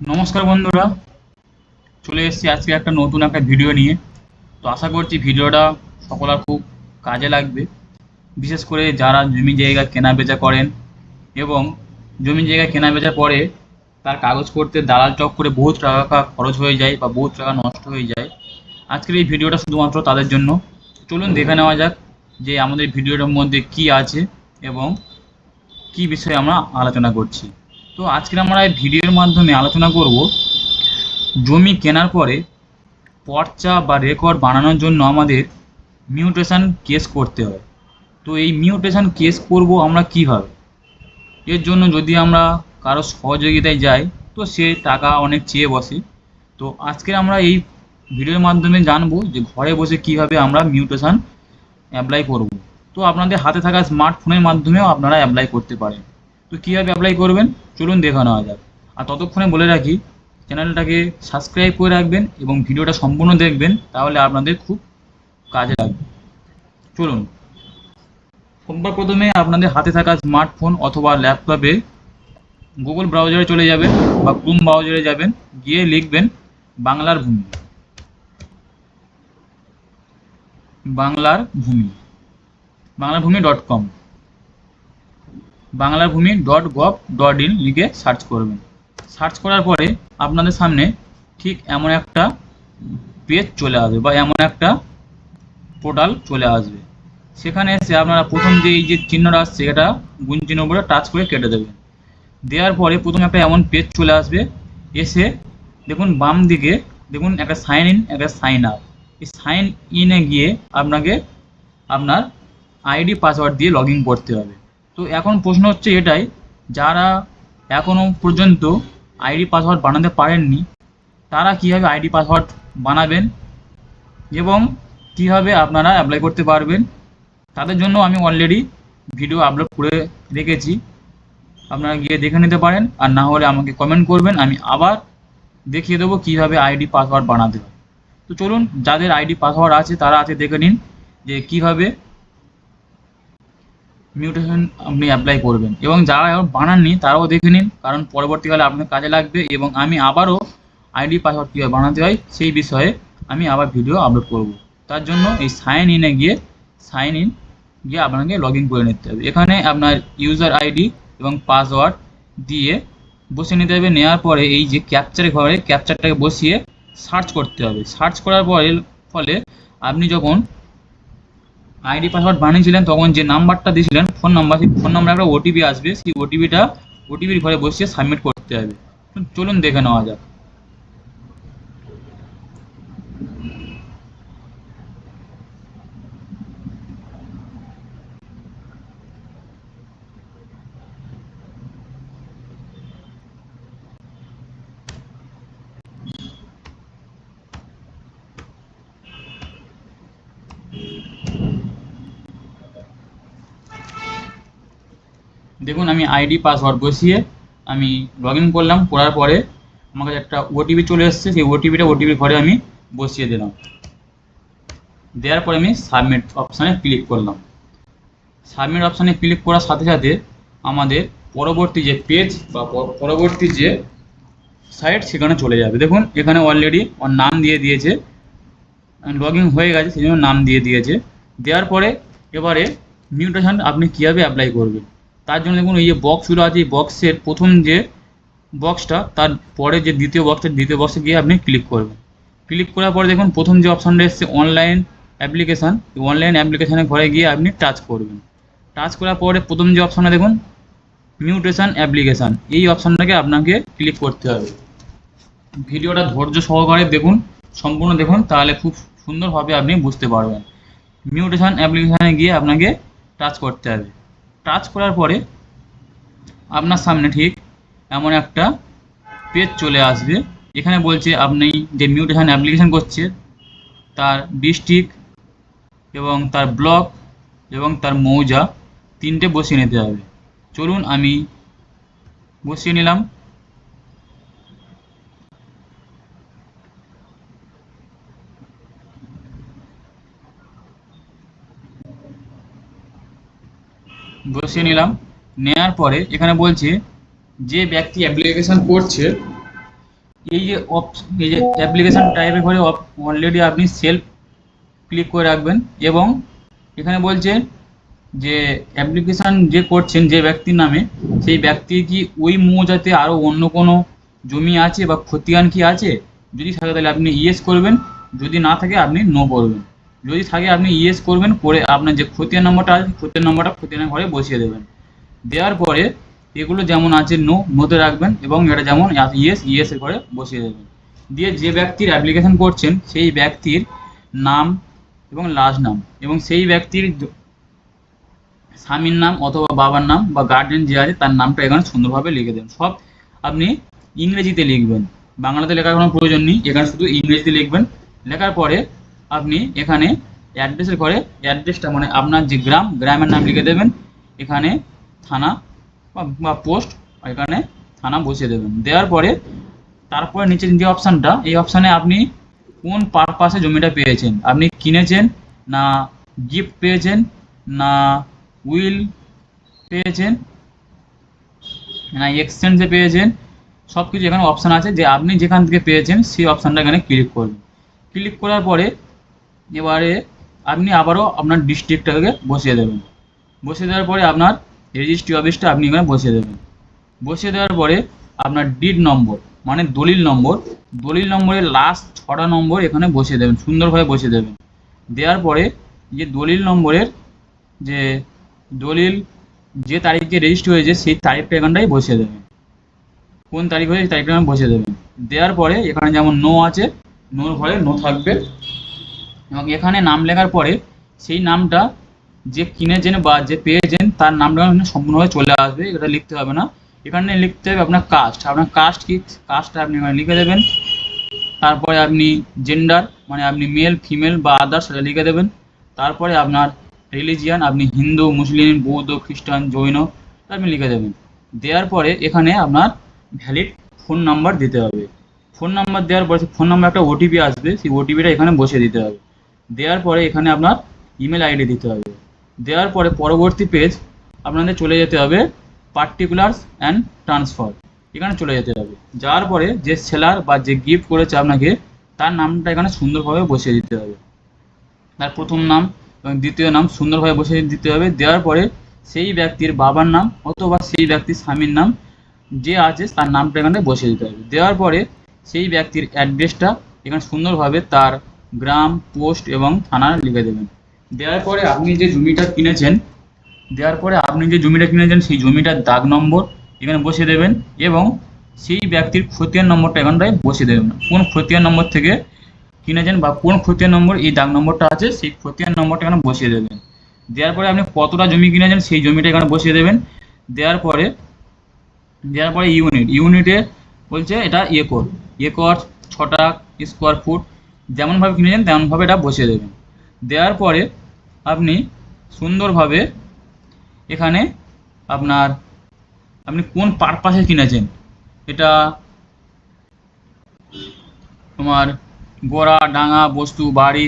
নমস্কার বন্ধুরা, চলে এসেছি আজকে একটা নতুন একটা ভিডিও নিয়ে। তো আশা করছি ভিডিওটা সকলের খুব কাজে লাগবে। বিশেষ করে যারা জমি জায়গা কেনা বেচা করেন এবং জমি জায়গা কেনা বেচা পরে তার কাগজ করতে দালাল চক করে বহুত টাকা খরচ হয়ে যায় বা বহুত টাকা নষ্ট হয়ে যায়। আজকের এই ভিডিওটা শুধুমাত্র তাদের জন্য। চলুন দেখে নেওয়া যাক যে আমাদের ভিডিওটার মধ্যে কি আছে এবং কি বিষয়ে আমরা আলোচনা করছি। তো আজকে আমরা এই ভিডিওর মাধ্যমে আলোচনা করব জমি কেনার পরে পর্চা বা রেকর্ড বানানোর জন্য আমাদের মিউটেশন কেস করতে হয়। তো এই মিউটেশন কেস করব আমরা কীভাবে? এর জন্য যদি আমরা কারও সহযোগিতায় যাই, তো সে টাকা অনেক চেয়ে বসে। তো আজকে আমরা এই ভিডিওর মাধ্যমে জানব যে ঘরে বসে কীভাবে আমরা মিউটেশন অ্যাপ্লাই করব। তো আপনাদের হাতে থাকা স্মার্টফোনের মাধ্যমেও আপনারা অ্যাপ্লাই করতে পারেন। তো কীভাবে অ্যাপ্লাই করবেন? চলুন দেখে নেওয়া যাক। আর ততক্ষণে বলে রাখি চ্যানেলটাকে সাবস্ক্রাইব করে রাখবেন এবং ভিডিওটা সম্পূর্ণ দেখবেন, তাহলে আপনাদের খুব কাজে লাগবে। চলুন। সবার প্রথমে আপনাদের হাতে থাকা স্মার্টফোন অথবা ল্যাপটপে গুগল ব্রাউজারে চলে যাবেন বা ক্রোম ব্রাউজারে যাবেন, গিয়ে লিখবেন বাংলার ভূমি। বাংলার ভূমি। বাংলার ভূমি ডট কম বাংলার ভূমি ডট গভ ডট ইন লিখে সার্চ করবেন। সার্চ করার পরে আপনাদের সামনে ঠিক এমন একটা পেজ চলে আসবে বা এমন একটা পোর্টাল চলে আসবে। সেখানে এসে আপনারা প্রথম যে এই যে চিহ্নটা আসছে, এটা গুণ চিহ্ন উপরে টাচ করে কেটে দেবেন। দেওয়ার পরে প্রথমে একটা এমন পেজ চলে আসবে। এসে দেখুন বাম দিকে দেখুন একটা সাইন ইন, একটা সাইন আপ। এই সাইন ইনে গিয়ে আপনাকে আপনার আইডি পাসওয়ার্ড দিয়ে লগ করতে হবে। তো এখন প্রশ্ন হচ্ছে এটাই, যারা এখনও পর্যন্ত আইডি পাসওয়ার্ড বানাতে পারেননি, তারা কীভাবে আইডি পাসওয়ার্ড বানাবেন এবং কীভাবে আপনারা অ্যাপ্লাই করতে পারবেন, তাদের জন্য আমি অলরেডি ভিডিও আপলোড করে রেখেছি। আপনারা গিয়ে দেখে নিতে পারেন, আর না হলে আমাকে কমেন্ট করবেন, আমি আবার দেখিয়ে দেবো কীভাবে আইডি পাসওয়ার্ড বানাতে হয়। তো চলুন, যাদের আইডি পাসওয়ার্ড আছে, তারা আছে দেখে নিন যে কীভাবে মিউটেশন আপনি অ্যাপ্লাই করবেন। এবং যারা এখন বানাননি, তারাও দেখে নিন, কারণ পরবর্তীকালে আপনার কাজে লাগবে এবং আমি আবারও আইডি পাসওয়ার্ড কীভাবে বানাতে হয়, সেই বিষয়ে আমি আবার ভিডিও আপলোড করব। তার জন্য এই সাইন ইনে গিয়ে সাইন ইন গিয়ে আপনাকে লগ ইন করে নিতে হবে। এখানে আপনার ইউজার আইডি এবং পাসওয়ার্ড দিয়ে বসে নিতে হবে। নেওয়ার পরে এই যে ক্যাপচারে ঘরে ক্যাপচারটাকে বসিয়ে সার্চ করতে হবে। সার্চ করার পরে, ফলে আপনি যখন আইডি পাসওয়ার্ড বানিয়েছিলেন, তখন যে নাম্বারটা দিয়েছিলেন, ফোন নাম্বার, সেই ফোন নাম্বারে একটা ওটিপি আসবে, সেই ওটিপিটা ওটিপির ঘরে বসিয়ে সাবমিট করতে হবে। চলুন দেখে নেওয়া যাক। দেখুন, আমি আইডি পাসওয়ার্ড বসিয়ে আমি লগ ইন করলাম, করার পরে আমার কাছে একটা ওটিপি চলে এসেছে, সেই ওটিপিটা ওটিপির ঘরে আমি বসিয়ে দিলাম। দেওয়ার পরে আমি সাবমিট অপশানে ক্লিক করলাম। সাবমিট অপশানে ক্লিক করার সাথে সাথে আমাদের পরবর্তী যে পেজ বা পরবর্তী যে সাইট সেখানে চলে যাবে। দেখুন, এখানে অলরেডি ওর নাম দিয়ে দিয়েছে। লগ ইন হয়ে গেছে, সেই নাম দিয়ে দিয়েছে। দেওয়ার পরে এবারে মিউটেশন আপনি কীভাবে অ্যাপ্লাই করবেন? তার জন্য দেখুন, এই যে বক্সগুলো আছে, এই বক্সের প্রথম যে বক্সটা তার পরে যে দ্বিতীয় বক্সটা দ্বিতীয় বক্সে গিয়ে আপনি ক্লিক করবেন। ক্লিক করার পরে দেখুন, প্রথম যে অপশানটা এসছে অনলাইন অ্যাপ্লিকেশান অনলাইন অ্যাপ্লিকেশানের ঘরে গিয়ে আপনি টাচ করবেন। টাচ করার পরে প্রথম যে অপশানটা দেখুন মিউটেশন অ্যাপ্লিকেশান এই অপশানটাকে আপনাকে ক্লিক করতে হবে। ভিডিওটা ধৈর্য সহকারে দেখুন, সম্পূর্ণ দেখুন, তাহলে খুব সুন্দরভাবে আপনি বুঝতে পারবেন। মিউটেশন অ্যাপ্লিকেশানে গিয়ে আপনাকে টাচ করতে হবে। টাচ করার পরে আপনার সামনে ঠিক এমন একটা পেজ চলে আসবে। এখানে বলছে আপনি যে মিউটেশন অ্যাপ্লিকেশন করছে, তার ডিস্ট্রিক্ট এবং তার ব্লক এবং তার মৌজা তিনটে বসিয়ে নিতে হবে। চলুন আমি বসিয়ে নিলাম। বসিয়ে নিলাম। নেয়ার পরে এখানে বলছে, যে ব্যক্তি অ্যাপ্লিকেশন করছে, এই যে এই যে অ্যাপ্লিকেশন টাইপের ঘরে অলরেডি আপনি সেলফ ক্লিক করে রাখবেন এবং এখানে বলছে যে অ্যাপ্লিকেশন যে করছেন, যে ব্যক্তির নামে, সেই ব্যক্তির কি ওই মৌজাতে আরও অন্য কোনো জমি আছে বা খতিয়ান কি আছে? যদি থাকে তাহলে আপনি ইয়েস করবেন, যদি না থাকে আপনি নো করবেন। যদি থাকে আপনি ইয়েস করবেন, করে আপনার যে খতিয়ান নম্বরটা আছে খতিয়ান নম্বরটা খতিয়ানের ঘরে বসিয়ে দেবেন। দেওয়ার পরে এগুলো যেমন আছে নো নোতে রাখবেন এবং এটা যেমন ইয়েস ইয়েসের ঘরে বসিয়ে দেবেন। দিয়ে যে ব্যক্তির অ্যাপ্লিকেশন করছেন, সেই ব্যক্তির নাম এবং লাস্ট নাম এবং সেই ব্যক্তির স্বামীর নাম অথবা বাবার নাম বা গার্জেন যে আছে, তার নামটা এখানে সুন্দরভাবে লিখে দেবেন। সব আপনি ইংরেজিতে লিখবেন। বাংলাতে লেখার কোনো প্রয়োজন নেই, এখানে শুধু ইংরেজিতে লিখবেন। লেখার পরে আপনি এখানে অ্যাড্রেসের ঘরে অ্যাড্রেসটা মানে আপনার যে গ্রাম, গ্রামের নাম লিখে দেবেন, এখানে থানা বা- পোস্ট এখানে থানা বসিয়ে দেবেন। দেওয়ার পরে তারপরে নিচের যে অপশানটা এই অপশানে আপনি কোন পারপাসে জমিটা পেয়েছেন? আপনি কিনেছেন না গিফট পেয়েছেন না উইল পেয়েছেন না এক্সচেঞ্জে পেয়েছেন? সব কিছু এখানে অপশান আছে যে আপনি যেখান থেকে পেয়েছেন সেই অপশানটা এখানে ক্লিক করবেন। ক্লিক করার পরে এবারে আপনি আবারও আপনার ডিস্ট্রিক্টটাকে বসিয়ে দেবেন। বসিয়ে দেওয়ার পরে আপনার রেজিস্ট্রি অফিসটা আপনি এখানে বসিয়ে দেবেন। বসিয়ে দেওয়ার পরে আপনার ডিড নম্বর মানে দলিল নম্বর দলিল নম্বরের লাস্ট ছটা নম্বর এখানে বসিয়ে দেবেন, সুন্দরভাবে বসিয়ে দেবেন। দেওয়ার পরে যে দলিল নম্বরের যে দলিল যে তারিখে রেজিস্ট্রি হয়েছে, সেই তারিখটা এখানটায় বসিয়ে দেবেন। কোন তারিখ হয়েছে, সেই তারিখটা বসিয়ে দেবেন। দেওয়ার পরে এখানে যেমন নো আছে নোর ঘরে নো থাকবে। এবং এখানে নাম লেখার পরে সেই নামটা যে কিনেছেন বা যে পেয়েছেন, তার নামটা সম্পূর্ণভাবে চলে আসবে, এটা লিখতে হবে না। এখানে লিখতে হবে আপনার কাস্ট আপনার কাস্ট কি? কাস্টটা আপনি এখানে লিখে দেবেন। তারপরে আপনি জেন্ডার মানে আপনি মেল ফিমেল বা আদার্স সেটা লিখে দেবেন। তারপরে আপনার রিলিজিয়ান আপনি হিন্দু, মুসলিম, বৌদ্ধ, খ্রিস্টান, জৈন আপনি লিখে দেবেন। দেওয়ার পরে এখানে আপনার ভ্যালিড ফোন নাম্বার দিতে হবে। ফোন নাম্বার দেওয়ার পরে ফোন নাম্বার একটা ওটিপি আসবে, সেই ওটিপিটা এখানে বসিয়ে দিতে হবে। দেওয়ার পরে এখানে আপনার ইমেল আইডি দিতে হবে। দেওয়ার পরে পরবর্তী পেজ আপনাদের চলে যেতে হবে পার্টিকুলার্স অ্যান্ড ট্রান্সফার এখানে চলে যেতে হবে। যাওয়ার পরে যে সেলার বা যে গিফট করেছে আপনাকে, তার নামটা এখানে সুন্দরভাবে বসিয়ে দিতে হবে। তার প্রথম নাম এবং দ্বিতীয় নাম সুন্দরভাবে বসিয়ে দিতে হবে। দেওয়ার পরে সেই ব্যক্তির বাবার নাম অথবা সেই ব্যক্তির স্বামীর নাম যে আছে, তার নামটা এখানে বসিয়ে দিতে হবে। দেওয়ার পরে সেই ব্যক্তির অ্যাড্রেসটা এখানে সুন্দরভাবে তার গ্রাম, পোস্ট এবং থানা লিখে দেবেন। দেওয়ার পরে আপনি যে জমিটা কিনেছেন, দেওয়ার পরে আপনি যে জমিটা কিনেছেন, সেই জমিটার দাগ নম্বর এখানে বসিয়ে দেবেন এবং সেই ব্যক্তির খতিয়ান নম্বরটা এখানটায় বসিয়ে দেবেন। কোন খতিয়ান নম্বর থেকে কিনেছেন বা কোন খতিয়ান নম্বর এই দাগ নম্বরটা আছে, সেই খতিয়ান নম্বরটা এখানে বসিয়ে দেবেন। দেওয়ার পরে আপনি কতটা জমি কিনেছেন, সেই জমিটা এখানে বসিয়ে দেবেন। দেওয়ার পরে দেওয়ার পরে ইউনিট। ইউনিটে বলছে এটা একর। একর, ছটা স্কোয়ার ফুট যেমনভাবে কিনেছেন তেমনভাবে এটা বসিয়ে দেবেন। দেওয়ার পরে আপনি সুন্দরভাবে এখানে আপনার, আপনি কোন পারপাসে কিনেছেন? এটা তোমার গোড়া, ডাঙা, বস্তু, বাড়ি,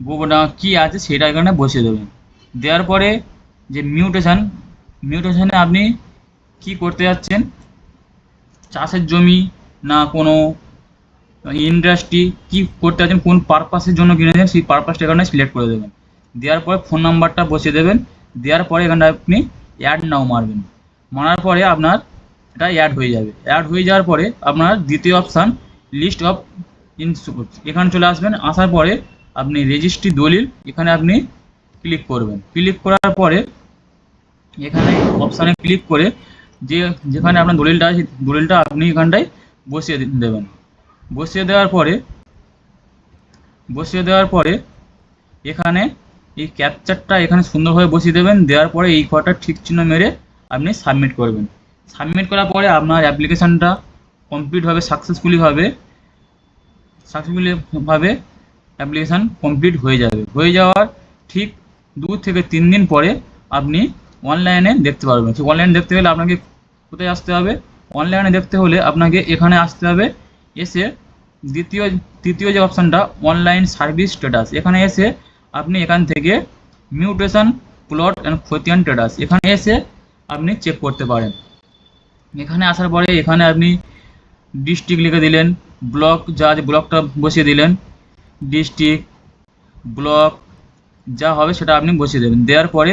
গোবরডাঙা কী আছে সেটা এখানে বসিয়ে দেবেন। দেওয়ার পরে যে মিউটেশন, মিউটেশনে আপনি কি করতে যাচ্ছেন? চাষের জমি না কোনো ইন্ডাস্ট্রি কি করতে আছেন, কোন পারপাসের জন্য কিনেছেন সেই পারপাসটা এখানে সিলেক্ট করে দেবেন। দেওয়ার পরে ফোন নাম্বারটা বসিয়ে দেবেন। দেওয়ার পরে এখানে আপনি অ্যাড নাও মারবেন। মারার পরে আপনার এটা অ্যাড হয়ে যাবে। অ্যাড হয়ে যাওয়ার পরে আপনার দ্বিতীয় অপশান লিস্ট অফ ইনস্যুরেন্স এখানে চলে আসবেন, আসার পরে আপনি রেজিস্ট্রি দলিল এখানে আপনি ক্লিক করবেন। ক্লিক করার পরে এখানে অপশানে ক্লিক করে যে যেখানে আপনার দলিলটা আছে, দলিলটা আপনি এখানটায় বসিয়ে দেবেন। বসিয়ে দেওয়ার পরে, বসিয়ে দেওয়ার পরে এখানে এই ক্যাপচারটা এখানে সুন্দরভাবে বসিয়ে দেবেন। দেওয়ার পরে এই কটা ঠিক চিহ্ন মেরে আপনি সাবমিট করবেন। সাবমিট করার পরে আপনার অ্যাপ্লিকেশানটা কমপ্লিটভাবে সাকসেসফুলিভাবে সাকসেসফুলি হবে অ্যাপ্লিকেশান কমপ্লিট হয়ে যাবে। হয়ে যাওয়ার ঠিক দু থেকে তিন দিন পরে আপনি অনলাইনে দেখতে পারবেন। অনলাইনে দেখতে গেলে আপনাকে কোথায় আসতে হবে? অনলাইনে দেখতে হলে আপনাকে এখানে আসতে হবে। এসে দ্বিতীয়, তৃতীয় যে অপশানটা অনলাইন সার্ভিস স্ট্যাটাস এখানে এসে আপনি এখান থেকে মিউটেশন প্লট অ্যান্ড খতিয়ান স্ট্যাটাস এখানে এসে আপনি চেক করতে পারেন। এখানে আসার পরে এখানে আপনি ডিস্ট্রিক্ট লিখে দিলেন ব্লক যা ব্লকটা বসিয়ে দিলেন ডিস্ট্রিক্ট ব্লক যা হবে সেটা আপনি বসিয়ে দেবেন। দেওয়ার পরে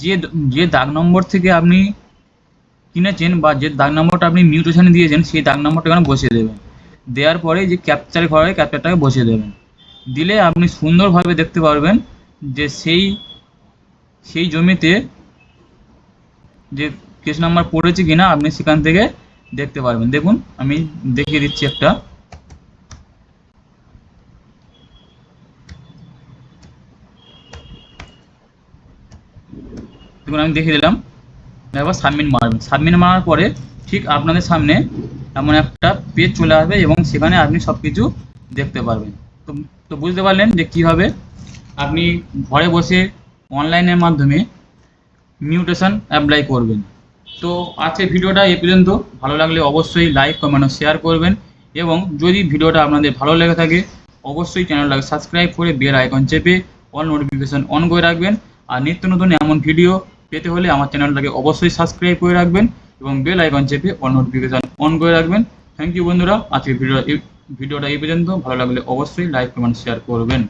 যে যে দাগ নম্বর থেকে আপনি কিনেছেন বা যে দাগ নম্বরটা আপনি মিউটেশনে দিয়েছেন, সেই দাগ নম্বরটা এখানে বসিয়ে দেবেন। দেওয়ার পরে যে ক্যাপচার ঘরে ক্যাপচারটাকে বসিয়ে দেবেন। দিলে আপনি সুন্দরভাবে দেখতে পারবেন যে সেই সেই জমিতে যে কেস নাম্বার পড়েছে কিনা আপনি সেখান থেকে দেখতে পারবেন। দেখুন, আমি দেখিয়ে দিচ্ছি একটা। দেখুন, আমি দেখিয়ে দিলাম। এবার সাবমিট মারবেন। সাবমিট মারার পরে ঠিক আপনাদের সামনে এমন একটা পেজ চলে আসবে এবং সেখানে আপনি সব কিছু দেখতে পারবেন। তো তো বুঝতে পারলেন যে কীভাবে আপনি ঘরে বসে অনলাইনের মাধ্যমে মিউটেশন অ্যাপ্লাই করবেন। তো আজকে ভিডিওটা এ পর্যন্ত। ভালো লাগলে অবশ্যই লাইক কমেন্ট ও শেয়ার করবেন এবং যদি ভিডিওটা আপনাদের ভালো লেগে থাকে, অবশ্যই চ্যানেলটাকে সাবস্ক্রাইব করে বেল আইকন চেপে অল নোটিফিকেশন অন করে রাখবেন। আর নিত্য নতুন এমন ভিডিও পেতে হলে আমার চ্যানেলটাকে অবশ্যই সাবস্ক্রাইব করে রাখবেন। এবং বেল আইকন চেপে অল নোটিফিকেশন অন করে রাখবেন। থ্যাংক ইউ বন্ধুরা, আজকের ভিডিও ভিডিওটা এই পর্যন্ত। ভালো লাগলে অবশ্যই লাইক কমেন্ট শেয়ার করবেন।